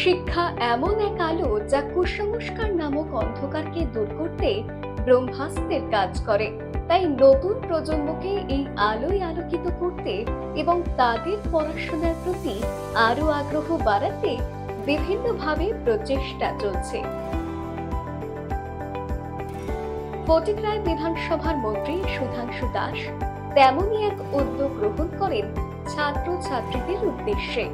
শিক্ষা এমন এক আলো যা কুসংস্কার নামক অন্ধকারকে দূর করতে ব্রহ্মাস্ত্রের কাজ করে। তাই নতুন প্রজন্মকে এই আলোয় আলোকিত করতে এবং তাদের পড়াশোনার প্রতি আরও আগ্রহ বাড়াতে বিভিন্নভাবে প্রচেষ্টা চলছে। ফটিকরায় বিধানসভার মন্ত্রী সুধাংশু দাস তেমনই এক উদ্যোগ গ্রহণ করেন ছাত্র ছাত্রীদের উদ্দেশ্যে।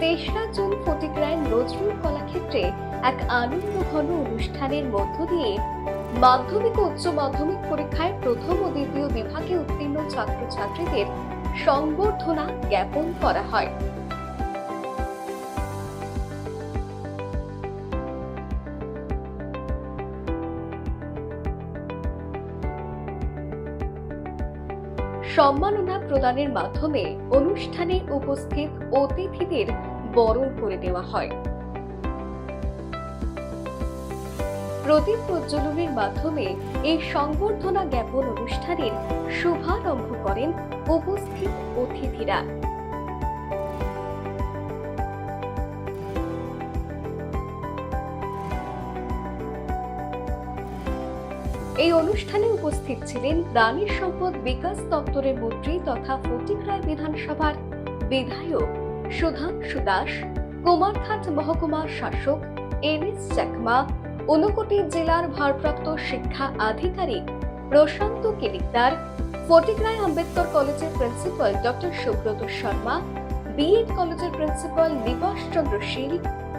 তেসরা জুন ফটিকরায় নজরুল কলাক্ষেত্রে এক আনন্দ ঘন অনুষ্ঠানের মধ্য দিয়ে মাধ্যমিক ও উচ্চ মাধ্যমিক পরীক্ষায় প্রথম ও দ্বিতীয় বিভাগে উত্তীর্ণ ছাত্রছাত্রীদের সংবর্ধনা জ্ঞাপন করা হয়। সম্মাননা প্রদানের মাধ্যমে অনুষ্ঠানে উপস্থিত অতিথিদের বরণ করে দেওয়া হয়। প্রদীপ প্রজ্বলনের মাধ্যমে এই সংবর্ধনা জ্ঞাপন অনুষ্ঠানের শুভারম্ভ করেন উপস্থিত অতিথিরা। এই অনুষ্ঠানে উপস্থিত ছিলেন প্রাণী সম্পদ বিকাশ দপ্তরের মন্ত্রী তথা ফটিকরায় বিধানসভার বিধায়ক সুধাংশু দাস কুমারঘাট মহকুমার শাসক এন এস চাকমা, ঊনকোটি জেলার ভারপ্রাপ্ত শিক্ষা আধিকারিক প্রশান্ত কেলিকদার ফটিকরায় আম্বেদকর কলেজের principal doctor Subrata Sharma, BEd কলেজের প্রিন্সিপাল নিবাস চন্দ্র শীল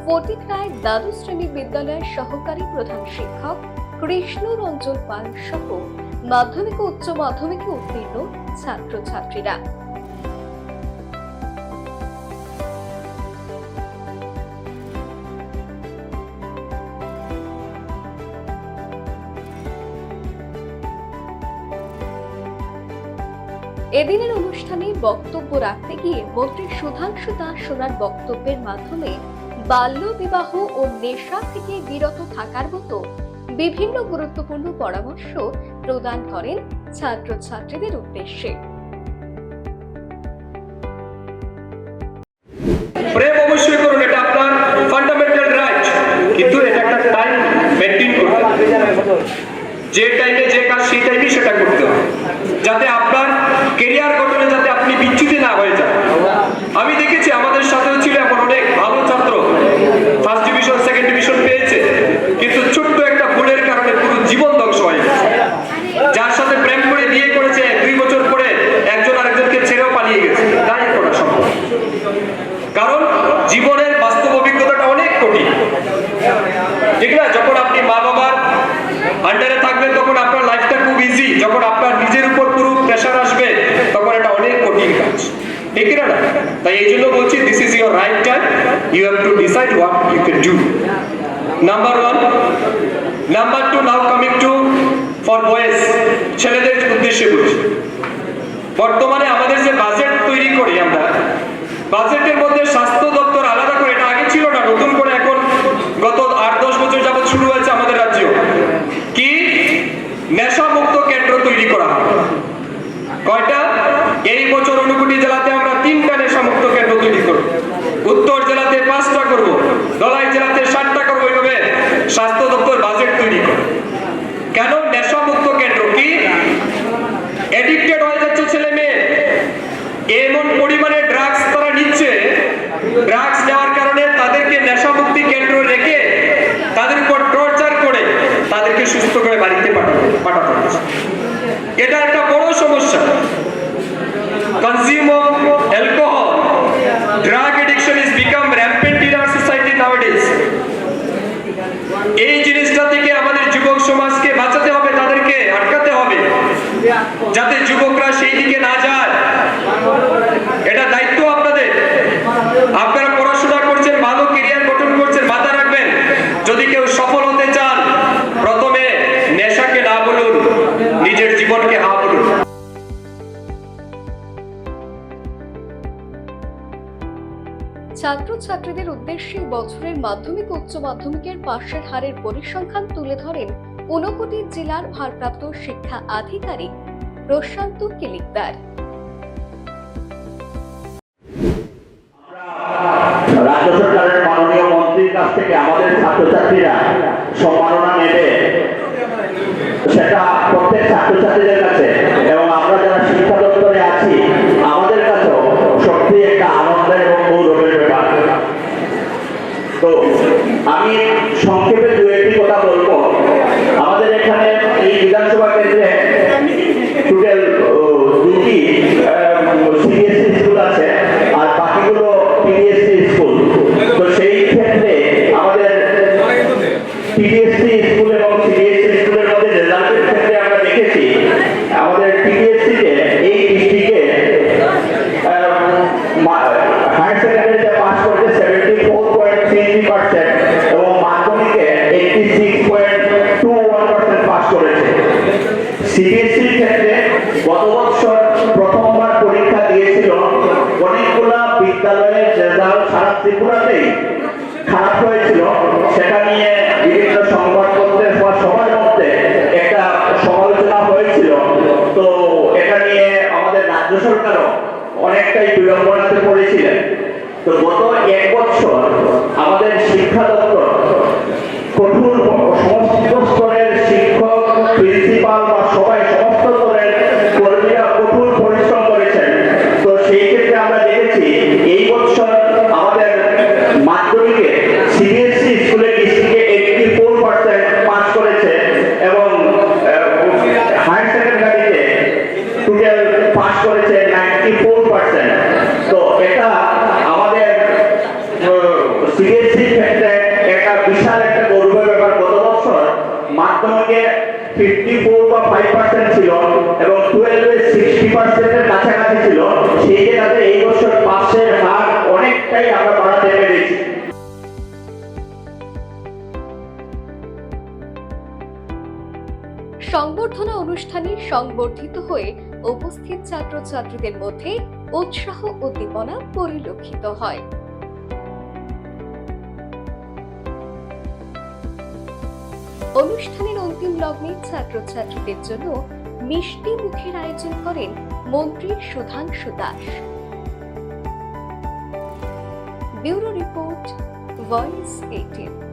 ফটিকরায় দ্বাদশ শ্রেণি বিদ্যালয়ের সহকারী প্রধান শিক্ষক কৃষ্ণ রঞ্জন পাল সহ মাধ্যমিক ও উচ্চ মাধ্যমিকে উত্তীর্ণ ছাত্রছাত্রীরা। এদিনের অনুষ্ঠানে বক্তব্য রাখতে গিয়ে মন্ত্রী সুধাংশু দাস সোনার বক্তব্যের মাধ্যমে বাল্য বিবাহ ও নেশা থেকে বিরত থাকার মতো বিভিন্ন গুরুত্বপূর্ণ পরামর্শ প্রদান করেন ছাত্রছাত্রীদের উদ্দেশ্যে। কারণ জীবনের বাস্তব অভিজ্ঞতাটা অনেক কঠিন। ঠিক না? যখন আপনি মা বাবার আন্ডারে থাকবেন, তখন আপনার লাইফটা খুব ইজি যখন আপনার নিজের উপর পুরো প্রেশার আসবে, তখন এটা অনেক কঠিন কাজ। ঠিক না না? তাই এই জন্য বলছি this is your right time you have to decide what you can do number one number two now coming to for boys ছেলেদের উদ্দেশ্যে বলছি। বর্তমানে আমাদের যে বাজেট তৈরি করি আমরা বাজেটের মধ্যে স্বাস্থ্য দপ্তর আলাদা করে এটা আগে ছিল না নতুন করে এখন গত আট দশ বছর যাবত শুরু হয়েছে আমাদের রাজ্যে কি নেশা মুক্ত কেন্দ্র তৈরি করা হবে কয়টা এই বছর অনুকুটি জেলাতে আমরা তিনটা নেশা মুক্ত কেন্দ্র তৈরি করব উত্তর জেলাতে পাঁচটা করব দলাই জেলাতে ষাটটা করব এইভাবে স্বাস্থ্য দপ্তর বাজেট তৈরি করে। কেন? নেশা মুক্ত কেন্দ্র কি? এডিক্টেড হয়ে যাচ্ছে ছেলে মেয়ে। এমন পরিমাণে ড্রাগস তারা নিচ্ছে। ড্রাগস নেওয়ার কারণে তাদেরকে নেশামুক্তি কেন্দ্র রেখে তাদের উপর টর্চার করে তাদেরকে সুস্থ করে বাড়িতে পাঠানো হচ্ছে। এটা একটা বড় সমস্যা। কনজিউম অফ অ্যালকোহল ড্রাগ যাতে যুবকরা সেই দিকে না যায়। এটা দায়িত্ব আপনাদের। আপনারা পড়াশোনা করছেন, ভালো কেরিয়ার গঠন করছেন মাথা রাখবেন। যদি কেউ সফল হতে চান, প্রথমে নেশাকে না বলুন, নিজের জীবনকে হা বলুন। ছাত্রছাত্রীদের উদ্দেশ্যে বছরের মাধ্যমিক উচ্চ মাধ্যমিকের পাশের হারের পরিসংখ্যান তুলে ধরেন ঊনকোটি জেলার ভারপ্রাপ্ত শিক্ষা আধিকারিক প্রশান্ত কিলিকদার। রাজ্য সরকারের মাননীয় মন্ত্রীর কাছ থেকে আমাদের ছাত্রছাত্রীরা সম্মাননা নেবে। সেটা প্রত্যেক ছাত্রছাত্রীদের কাছে গত বছর প্রথমবার পরীক্ষা দিয়েছিল। অনেকগুলা বিদ্যালয়ের রেজাল্ট সারা ত্রিপুরাতেই খারাপ হয়েছিল। সেটা নিয়ে বিভিন্ন সংবাদপত্রের বা সবার মধ্যে একটা সমালোচনা হয়েছিল। তো এটা নিয়ে আমাদের রাজ্য সরকারও অনেকটাই বিড়ম্বনাতে পড়েছিলেন। তো গত এক বছর আমাদের শিক্ষা করেছে নাইনটি ফোর পার্সেন্ট তো এটা আমাদের ক্ষেত্রে একটা বিশাল একটা গৌরবের ব্যাপার। গত বছর মাধ্যমিকে ফিফটি ফোর বা ফাইভ পার্সেন্ট ছিল এবং টুয়েলভে সিক্সটি পার্সেন্টের কাছাকাছি ছিল। সেই জায়গাতে এই বছর পাসের হার অনেকটাই আমরা বাড়াতে পেরেছি। সংবর্ধনা অনুষ্ঠানে সংবর্ধিত হয়ে উপস্থিত ছাত্রছাত্রীদের মধ্যে উৎসাহ উদ্দীপনা পরিলক্ষিত হয়। অনুষ্ঠানের অন্তিম লগ্নে ছাত্রছাত্রীদের জন্য মিষ্টি মুখের আয়োজন করেন মন্ত্রী Sudhanshu Das. Bureau report, voice eighteen.